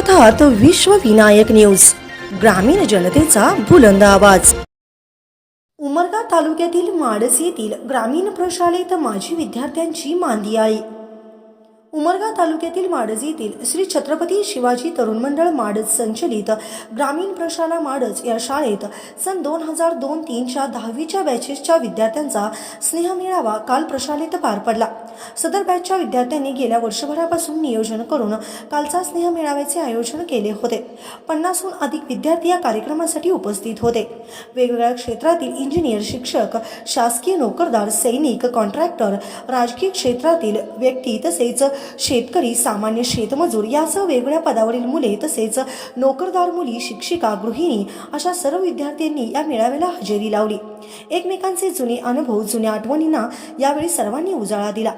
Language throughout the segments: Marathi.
पाहतात विश्व विनायक न्यूज. ग्रामीण जनतेचा बुलंद आवाज. उमरगा तालुक्यातील माडस येथील ग्रामीण प्रशालेत माजी विद्यार्थ्यांची मांदियाळी. उमरगा तालुक्यातील माडज येथील श्री छत्रपती शिवाजी तरुण मंडळ माडज संचलित ग्रामीण प्रशाला माडज या शाळेत सन दोन हजार दोन तीनच्या दहावीच्या बॅचेसच्या विद्यार्थ्यांचा स्नेहमेळावा काल प्रशालेत पार पडला. सदर बॅचच्या विद्यार्थ्यांनी गेल्या वर्षभरापासून नियोजन करून कालचा स्नेहमेळाव्याचे आयोजन केले होते. पन्नासहून अधिक विद्यार्थी या कार्यक्रमासाठी उपस्थित होते. वेगवेगळ्या क्षेत्रातील इंजिनियर शिक्षक शासकीय नोकरदार सैनिक कॉन्ट्रॅक्टर राजकीय क्षेत्रातील व्यक्ती तसेच शेतकरी सामान्य शेतमजूर यासह वेगवेगळ्या पदावरील मुले तसेच नोकरदार मुली शिक्षिका गृहिणी अशा सर्व विद्यार्थ्यांनी या मेळाव्याला हजेरी लावली. एकमेकांचे जुने अनुभव जुन्या आठवणींना यावेळी सर्वांनी उजाळा दिला.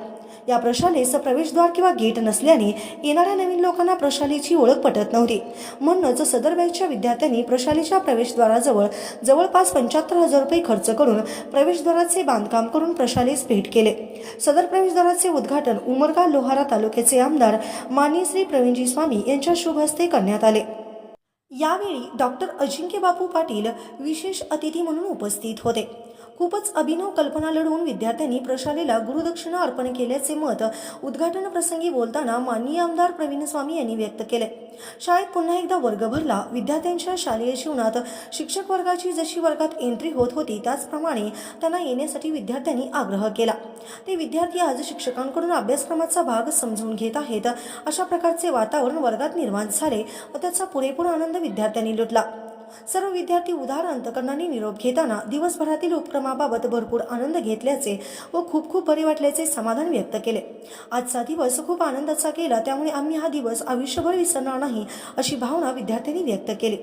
या प्रशालेचं प्रवेशद्वार किंवा गेट नसल्याने येणाऱ्या नवीन लोकांना प्रशालेची ओळख पटत नव्हती. म्हणूनच सदर बॅचच्या विद्यार्थ्यांनी प्रशालेच्या प्रवेशद्वाराजवळ जवळपास पंच्याहत्तर हजार रुपये खर्च करून प्रवेशद्वाराचे बांधकाम करून प्रशालेस भेट केले. सदर प्रवेशद्वाराचे उद्घाटन उमरगा लोहारा तालुक्याचे आमदार माननीय श्री प्रवीणजी स्वामी यांच्या शुभ हस्ते करण्यात आले. यावेळी डॉक्टर अजिंक्य बापू पाटील विशेष अतिथी म्हणून उपस्थित होते. खूपच अभिनव कल्पना लढवून विद्यार्थ्यांनी प्रशालेला गुरुदक्षिणा अर्पण केल्याचे मत उद्घाटन प्रसंगी बोलताना माननीय आमदार प्रवीण स्वामी यांनी व्यक्त केले. शाळेत पुन्हा एकदा वर्ग भरला विद्यार्थ्यांच्या शालेय जीवनात शिक्षक वर्गाची जशी वर्गात एंट्री होत होती त्याचप्रमाणे त्यांना येण्यासाठी विद्यार्थ्यांनी आग्रह केला. ते विद्यार्थी आज शिक्षकांकडून अभ्यासक्रमाचा भाग समजून घेत आहेत अशा प्रकारचे वातावरण वर्गात निर्माण झाले व त्याचा पुरेपूर आनंद विद्यार्थ्यांनी लुटला. सर्व विद्यार्थी उदार अंतकरणाने निरोप घेताना दिवसभरातील उपक्रमाबाबत भरपूर आनंद घेतल्याचे व खूप खूप बरे वाटल्याचे समाधान व्यक्त केले. आजचा दिवस खूप आनंदाचा गेला त्यामुळे आम्ही हा दिवस आयुष्यभर विसरणार नाही अशी भावना विद्यार्थ्यांनी व्यक्त केली.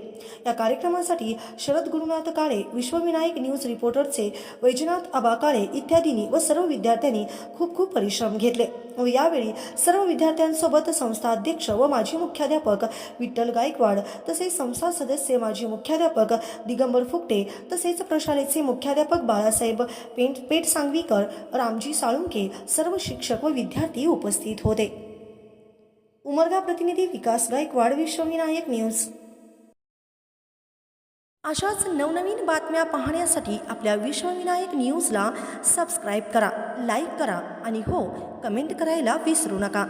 या कार्यक्रमासाठी शरद गुरुनाथ काळे विश्वविनायक न्यूज रिपोर्टरचे वैजनाथ आबा काळे इत्यादींनी व सर्व विद्यार्थ्यांनी खूप खूप परिश्रम घेतले. व यावेळी सर्व विद्यार्थ्यांसोबत संस्था अध्यक्ष व माजी मुख्याध्यापक विठ्ठल गायकवाड तसेच संस्था सदस्य माजी मुख्याध्यापक दिगंबर फुकटे तसेच प्रशालेचे मुख्याध्यापक बाळासाहेब पेंट पेठ सांगवीकर रामजी साळुंके सर्व शिक्षक व विद्यार्थी उपस्थित होते. उमरगा प्रतिनिधी विकास गायकवाड विश्वविनायक न्यूज. अशाच नवनवीन बातम्या पाहण्यासाठी आपल्या विश्वविनायक न्यूजला सबस्क्राईब करा लाईक करा आणि हो कमेंट करायला विसरू नका.